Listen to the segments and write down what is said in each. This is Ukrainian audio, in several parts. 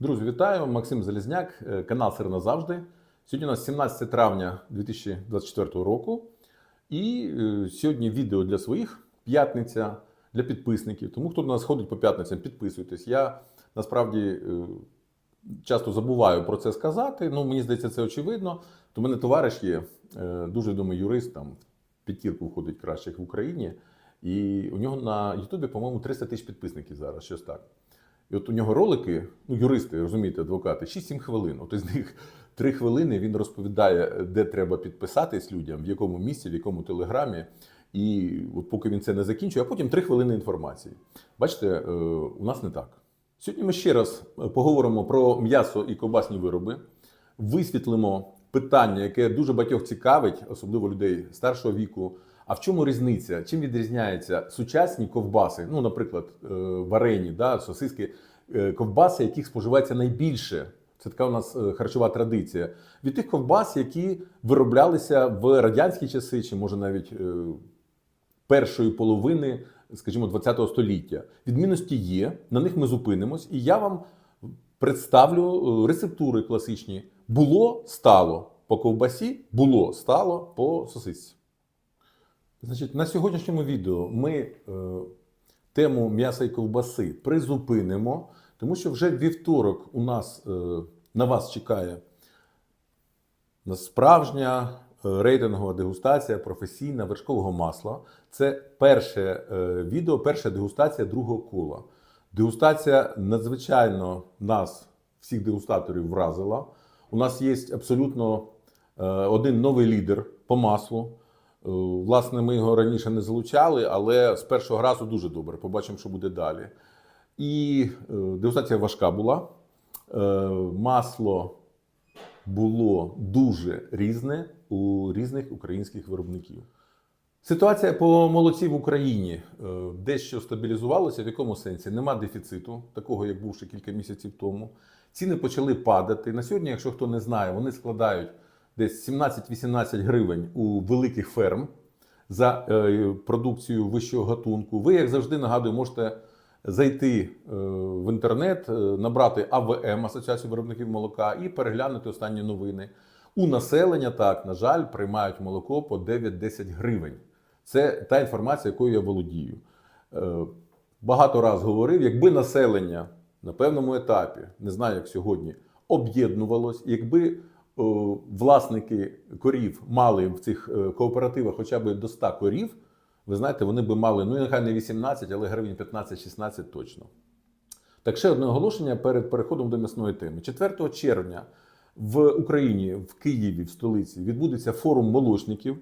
Друзі, вітаю! Максим Залізняк, е, канал Сир назавжди. Сьогодні у нас 17 травня 2024 року. І е, сьогодні відео для своїх п'ятниця для підписників. Тому хто до нас ходить по п'ятницям, підписуйтесь. Я насправді е, часто забуваю про це сказати. Ну, мені здається, це очевидно. То мене товариш є, дуже відомий юрист, там в п'ятірку входить кращих в Україні. І у нього на Ютубі, по-моєму, 300 тисяч підписників зараз, щось так. І от у нього ролики, ну, юристи, розумієте, адвокати, 6-7 хвилин. От із них 3 хвилини він розповідає, де треба підписатись людям, в якому місці, в якому телеграмі. І от поки він це не закінчує, а потім 3 хвилини інформації. Бачите, е, у нас не так. Сьогодні ми ще раз е, поговоримо про м'ясо і ковбасні вироби, висвітлимо питання, яке дуже багатьох цікавить, особливо людей старшого віку. А в чому різниця? Чим відрізняються сучасні ковбаси? Ну, наприклад, е, варені, да, сосиски, е, ковбаси, яких споживається найбільше. Це така у нас е, харчова традиція. Від тих ковбас, які вироблялися в радянські часи, чи може навіть першої половини, скажімо, ХХ століття. Відмінності є, на них ми зупинимось, і я вам представлю рецептури класичні. Було стало по ковбасі, було стало по сосисці. Значить, на сьогоднішньому відео ми е, тему м'яса і ковбаси призупинимо, тому що вже вівторок у нас е, на вас чекає справжня е, рейтингова дегустація професійна вершкового масла. Це перше е, відео, перша дегустація другого кола. Дегустація надзвичайно нас, всіх дегустаторів, вразила. У нас є абсолютно е, один новий лідер по маслу. Е, Власне, ми його раніше не залучали, але з першого разу дуже добре. Побачимо, що буде далі. І е, дегустація важка була. Е, Масло було дуже різне у різних українських виробників. Ситуація по молоці в Україні дещо стабілізувалася. В якому сенсі? Нема дефіциту, такого як був ще кілька місяців тому. Ціни почали падати. На сьогодні, якщо хто не знає, вони складають десь 17-18 гривень у великих ферм за е, продукцію вищого гатунку. Ви, як завжди, нагадую, можете зайти е, в інтернет, е, набрати АВМ Асоціацію виробників молока і переглянути останні новини. У населення так, на жаль, приймають молоко по 9-10 гривень. Це та інформація, якою я володію. Багато раз говорив, якби населення на певному етапі, не знаю, як сьогодні, об'єднувалось, якби власники корів мали в цих е, кооперативах хоча б до 100 корів, ви знаєте, вони би мали, ну нехай не 18, але гривень 15-16 точно. Так ще одне оголошення перед переходом до м'ясної теми. 4 червня в Україні, в Києві, в столиці, відбудеться форум молочників.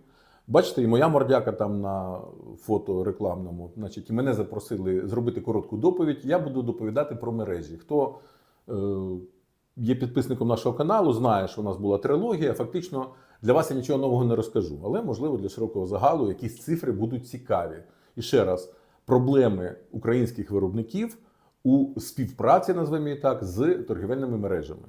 Бачите, і моя мордяка там на фото рекламному. Значить, мене запросили зробити коротку доповідь. Я буду доповідати про мережі. Хто е, є підписником нашого каналу, знає, що у нас була трилогія. Фактично для вас я нічого нового не розкажу, але можливо для широкого загалу якісь цифри будуть цікаві. І ще раз, проблеми українських виробників у співпраці, назвемо її так, з торгівельними мережами.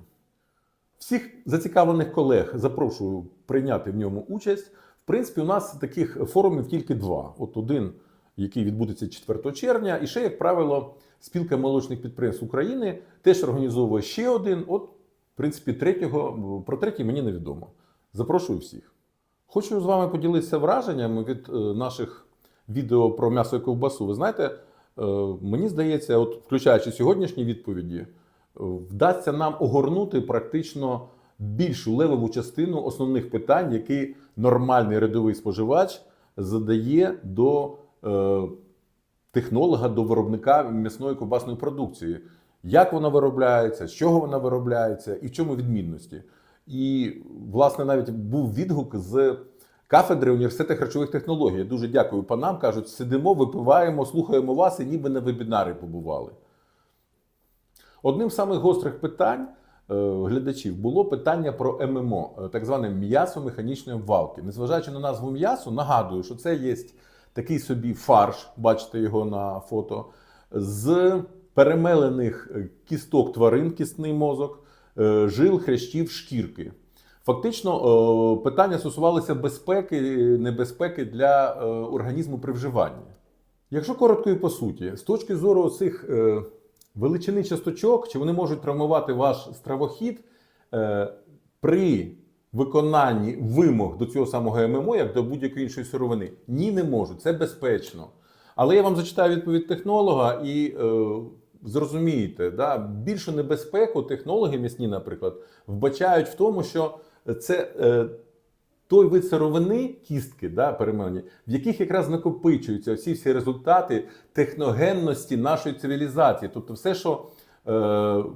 Всіх зацікавлених колег запрошую прийняти в ньому участь. В принципі, у нас таких форумів тільки два: от один, який відбудеться 4 червня, і ще, як правило, спілка молочних підприємств України теж організовує ще один. От, в принципі, третього про третій мені невідомо. Запрошую всіх. Хочу з вами поділитися враженнями від е, наших відео про м'ясо і ковбасу. Ви знаєте, е, мені здається, от включаючи сьогоднішні відповіді, е, вдасться нам огорнути практично більшу левову частину основних питань, які нормальний рядовий споживач задає до технолога, до виробника м'ясної ковбасної продукції. Як вона виробляється, з чого вона виробляється і в чому відмінності. І, власне, навіть був відгук з кафедри університету харчових технологій. Дуже дякую панам. Кажуть, сидимо, випиваємо, слухаємо вас і ніби на вебінарі побували. Одним з самих гострих питань е, глядачів було питання про ММО, е, так зване м'ясо механічної обвалки. Незважаючи на назву м'ясо, нагадую, що це є такий собі фарш, бачите його на фото, з перемелених е, кісток тварин, кістний мозок, е, жил, хрящів, шкірки. Фактично, е, питання стосувалося безпеки, небезпеки для організму при вживанні. Якщо коротко і по суті, з точки зору цих величини часточок, чи вони можуть травмувати ваш стравохід при виконанні вимог до цього самого ММО, як до будь-якої іншої сировини? Ні, не можуть. Це безпечно. Але я вам зачитаю відповідь технолога і е, зрозумієте, да, більшу небезпеку технологи м'ясні, наприклад, вбачають в тому, що це е, той вид сировини, кістки, да, перемелені, в яких якраз накопичуються всі всі результати техногенності нашої цивілізації. Тобто, все, що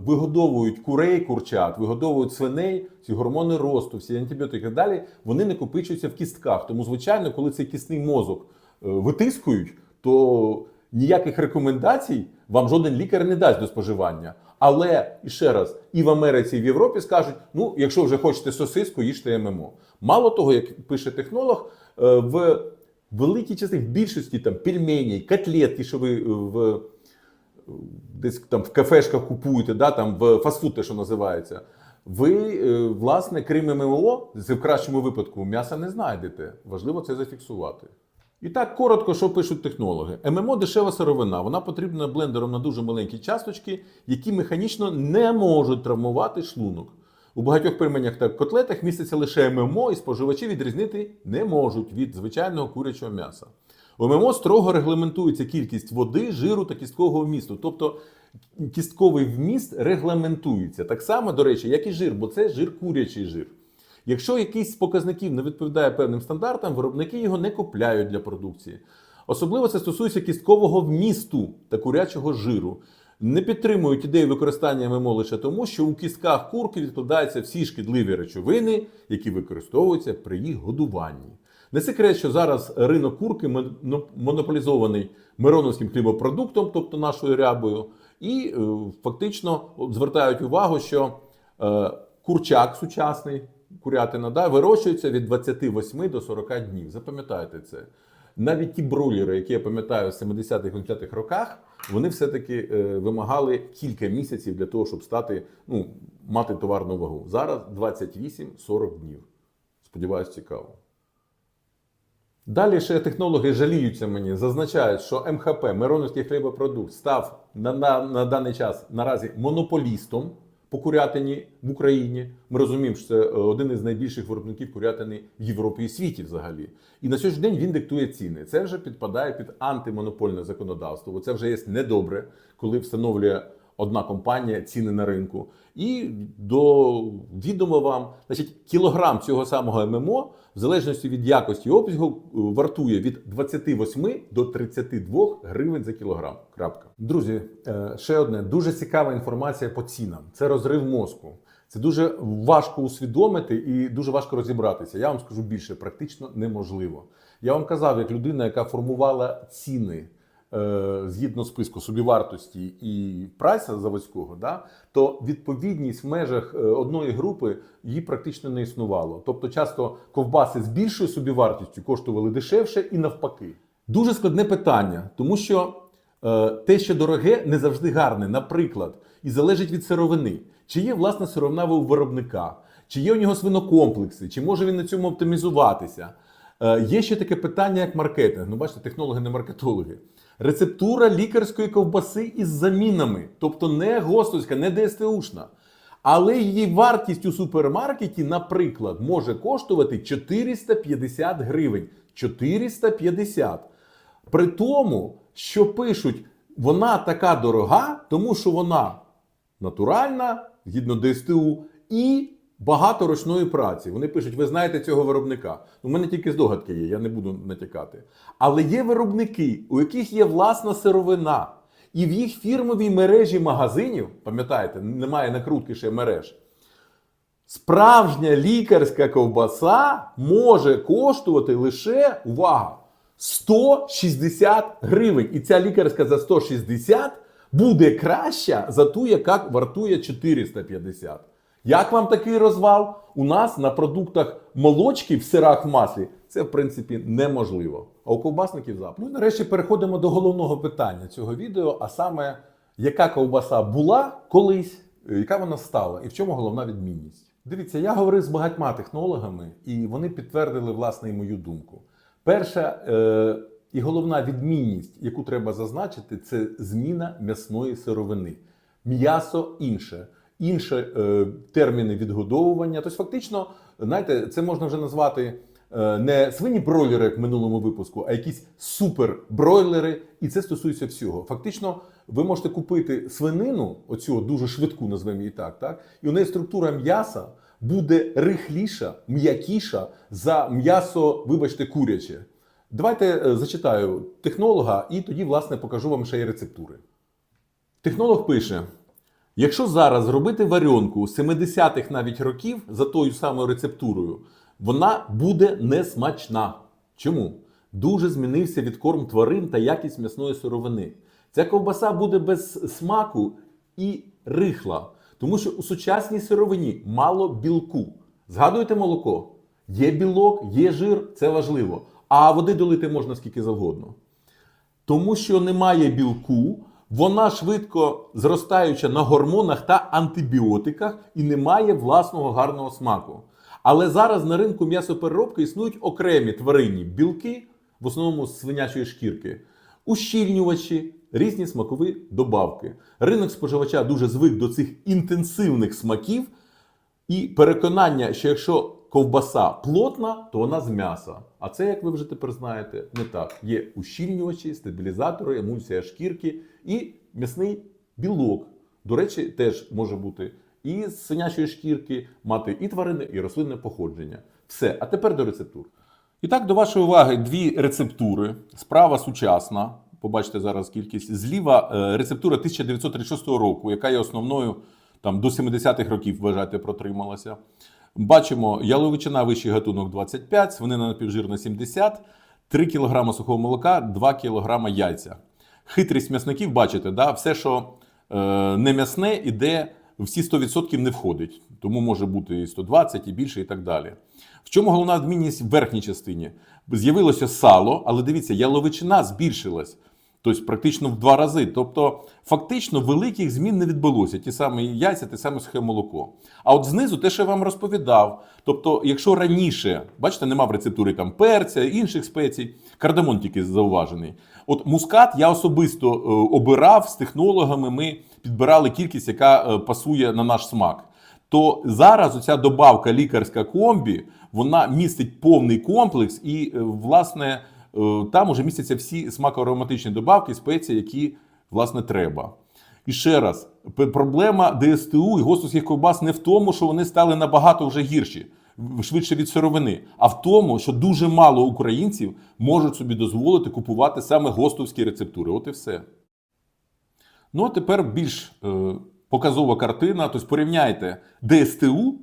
вигодовують курей, курчат, вигодовують свиней, ці гормони росту, всі антибіотики і так далі, вони накопичуються в кістках. Тому, звичайно, коли цей кісний мозок е, витискують, то ніяких рекомендацій вам жоден лікар не дасть до споживання. Але і ще раз, і в Америці, і в Європі скажуть: ну, якщо вже хочете сосиску, їжте ММО. Мало того, як пише технолог, е, в великій частині, в більшості там пельмені, котлетки, що ви е, в десь там в кафешках купуєте, да, там в фастфуд, те, що називається. Ви, е, власне, крім ММО, в кращому випадку м'яса не знайдете. Важливо це зафіксувати. І так коротко, що пишуть технологи. ММО дешева сировина. Вона потрібна блендером на дуже маленькі часточки, які механічно не можуть травмувати шлунок. У багатьох пельменях та котлетах міститься лише ММО, і споживачі відрізнити не можуть від звичайного курячого м'яса. У ММО строго регламентується кількість води, жиру та кісткового вмісту. Тобто кістковий вміст регламентується так само, до речі, як і жир, бо це жир курячий жир. Якщо якийсь з показників не відповідає певним стандартам, виробники його не купляють для продукції. Особливо це стосується кісткового вмісту та курячого жиру. Не підтримують ідею використання ММО лише тому, що у кістках курки відкладаються всі шкідливі речовини, які використовуються при їх годуванні. Не секрет, що зараз ринок курки монополізований мироновським хлібопродуктом, тобто нашою рябою, і е, фактично звертають увагу, що е, курчак сучасний, курятина, да, вирощується від 28 до 40 днів. Запам'ятайте це. Навіть ті бройлери, які я пам'ятаю з 70-х 80-х роках, вони все-таки е, вимагали кілька місяців для того, щоб стати, ну, мати товарну вагу. Зараз 28-40 днів. Сподіваюсь, цікаво. Далі ще технологи жаліються мені, зазначають, що МХП, Мироновський хлібопродукт, став на, на, на даний час наразі монополістом по курятині в Україні. Ми розуміємо, що це е, один із найбільших виробників курятини в Європі і світі взагалі. І на сьогоднішній день він диктує ціни. Це вже підпадає під антимонопольне законодавство. Бо це вже є недобре, коли встановлює одна компанія ціни на ринку. І до відома вам, значить, кілограм цього самого ММО, в залежності від якості обсягу, вартує від 28 до 32 гривень за кілограм. Крапка. Друзі, е, ще одне дуже цікава інформація по цінам. Це розрив мозку. Це дуже важко усвідомити і дуже важко розібратися. Я вам скажу більше, практично неможливо. Я вам казав, як людина, яка формувала ціни згідно списку собівартості і прайса заводського, да, то відповідність в межах е, одної групи її практично не існувало. Тобто, часто ковбаси з більшою собівартістю коштували дешевше і навпаки. Дуже складне питання, тому що е, те, що дороге, не завжди гарне. Наприклад, і залежить від сировини. Чи є власна сировина у виробника, чи є у нього свинокомплекси, чи може він на цьому оптимізуватися. Е, Є ще таке питання, як маркетинг. Ну, бачите, технологи не маркетологи. Рецептура лікарської ковбаси із замінами, тобто не гостовська, не ДСТУшна. Але її вартість у супермаркеті, наприклад, може коштувати 450 гривень. 450. При тому, що пишуть, вона така дорога, тому що вона натуральна, згідно ДСТУ, і багато ручної праці. Вони пишуть, ви знаєте цього виробника. У мене тільки здогадки є, я не буду натякати. Але є виробники, у яких є власна сировина. І в їх фірмовій мережі магазинів, пам'ятаєте, немає накрутки ще мереж. Справжня лікарська ковбаса може коштувати лише увага! 160 гривень. І ця лікарська за 160 буде краща за ту, яка вартує 450. Як вам такий розвал? У нас на продуктах молочки в сирах в маслі це в принципі неможливо. А у ковбасників запит. Ну нарешті переходимо до головного питання цього відео, а саме, яка ковбаса була колись, е, яка вона стала, і в чому головна відмінність? Дивіться, я говорив з багатьма технологами, і вони підтвердили власне і мою думку. Перша е, і головна відмінність, яку треба зазначити, це зміна м'ясної сировини. М'ясо інше, інші е, терміни відгодовування. Тобто, фактично, знаєте, це можна вже назвати е, не свині бройлери, як в минулому випуску, а якісь супер бройлери, і це стосується всього. Фактично, ви можете купити свинину, оцю дуже швидку, назвемо її так, так, і у неї структура м'яса буде рихліша, м'якіша за м'ясо, вибачте, куряче. Давайте е, зачитаю технолога і тоді, власне, покажу вам ще й рецептури. Технолог пише: якщо зараз зробити варіонку 70-х навіть років за тою самою рецептурою, вона буде несмачна. Чому? Дуже змінився відкорм тварин та якість м'ясної сировини. Ця ковбаса буде без смаку і рихла, тому що у сучасній сировині мало білку. Згадуєте молоко? Є білок, є жир, це важливо. А води долити можна скільки завгодно. Тому що немає білку, вона швидко зростаюча на гормонах та антибіотиках і не має власного гарного смаку. Але зараз на ринку м'ясопереробки існують окремі тваринні білки, в основному з свинячої шкірки, ущільнювачі, різні смакові добавки. Ринок споживача дуже звик до цих інтенсивних смаків, і переконання, що якщо ковбаса плотна, то вона з м'яса. А це, як ви вже тепер знаєте, не так. Є ущільнювачі, стабілізатори, емульсія шкірки і м'ясний білок. До речі, теж може бути і з свинячої шкірки, мати і тваринне, і рослинне походження. Все. А тепер до рецептур. І так, до вашої уваги, дві рецептури. Справа сучасна. Побачите зараз кількість. Зліва е, рецептура 1936 року, яка є основною там до 70-х років, вважайте, протрималася. Бачимо, яловичина вищий гатунок 25, свинина напівжирна 70, 3 кг сухого молока, 2 кг яйця. Хитрість м'ясників, бачите, да? все, що е, не м'ясне, іде всі 100% не входить. Тому може бути і 120, і більше, і так далі. В чому головна відмінність в верхній частині? З'явилося сало, але дивіться, яловичина збільшилась. Тобто практично в два рази. Тобто, фактично великих змін не відбулося. Ті самі яйця, те саме сухе молоко. А от знизу те, що я вам розповідав. Тобто, якщо раніше, бачите, нема в рецептурі там перця, інших спецій, кардамон тільки зауважений. От мускат я особисто е, обирав з технологами. Ми підбирали кількість, яка е, пасує на наш смак. То зараз оця добавка лікарська комбі, вона містить повний комплекс, і, е, власне, там уже містяться всі смакоароматичні добавки, спеції, які власне треба. І ще раз, проблема ДСТУ і гостовських ковбас не в тому, що вони стали набагато вже гірші, швидше від сировини, а в тому, що дуже мало українців можуть собі дозволити купувати саме гостовські рецептури. От і все. Ну, а тепер більш е, показова картина. Тобто порівняйте ДСТУ,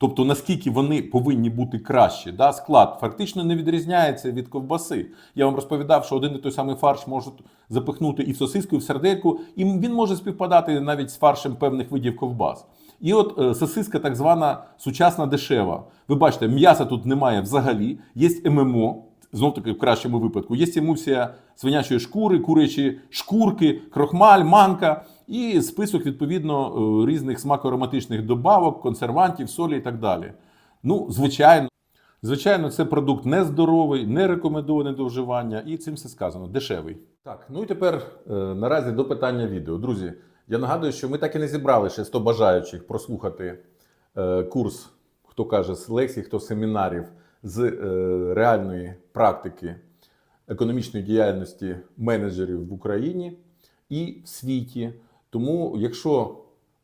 тобто наскільки вони повинні бути кращі. Да? Склад фактично не відрізняється від ковбаси. Я вам розповідав, що один і той самий фарш можуть запихнути і в сосиску, і в сердельку, і він може співпадати навіть з фаршем певних видів ковбас. І от е, сосиска, так звана сучасна дешева. Ви бачите, м'яса тут немає взагалі, є ММО. Знов таки в кращому випадку є емульсія свинячої шкури, курячі шкурки, крохмаль, манка і список відповідно е, різних смакоароматичних добавок, консервантів, солі і так далі. Ну, звичайно, звичайно, це продукт нездоровий, не рекомендований до вживання, і цим все сказано, дешевий. Так, ну і тепер е, наразі до питання відео. Друзі, я нагадую, що ми так і не зібрали ще 100 бажаючих прослухати е, курс, хто каже, з лекцій, хто семінарів з реальної практики економічної діяльності менеджерів в Україні і в світі. Тому, якщо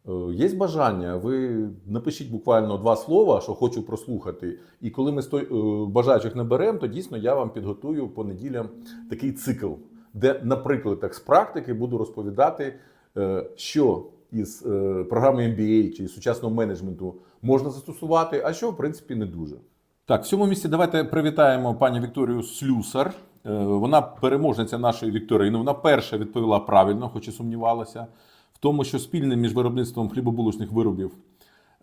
е, є бажання, ви напишіть буквально два слова, що хочу прослухати. І коли ми е, бажаючих наберемо, то дійсно я вам підготую по неділям такий цикл, де, наприклад, так з практики буду розповідати, е, що із програми MBA чи сучасного менеджменту можна застосувати, а що в принципі не дуже. Так, в цьому місці давайте привітаємо пані Вікторію Слюсар. Вона переможниця нашої вікторини. Вона перша відповіла правильно, хоч і сумнівалася, в тому, що спільним між виробництвом хлібобулочних виробів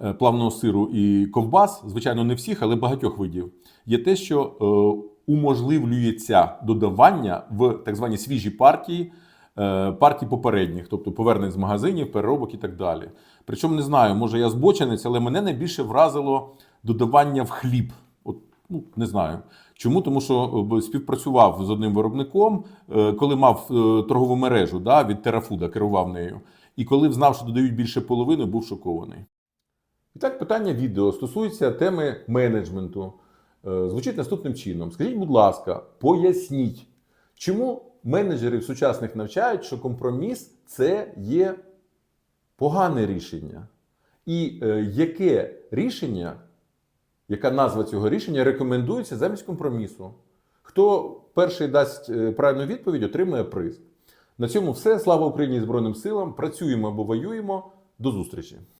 е, плавного сиру і ковбас, звичайно, не всіх, але багатьох видів, є те, що е, уможливлюється додавання в так звані свіжі партії. е, Партій попередніх, тобто повернень з магазинів, переробок і так далі. Причому не знаю, може я збоченець, але мене найбільше вразило додавання в хліб. От, ну, не знаю. Чому? Тому що співпрацював з одним виробником, коли мав торгову мережу да, від Терафуда, керував нею. І коли взнав, що додають більше половини, був шокований. І так, питання відео стосується теми менеджменту. Е, Звучить наступним чином: скажіть, будь ласка, поясніть, чому менеджерів сучасних навчають, що компроміс це є погане рішення, і е, яке рішення, яка назва цього рішення рекомендується замість компромісу? Хто перший дасть е, правильну відповідь, отримує приз. На цьому все. Слава Україні Збройним силам! Працюємо або воюємо. До зустрічі!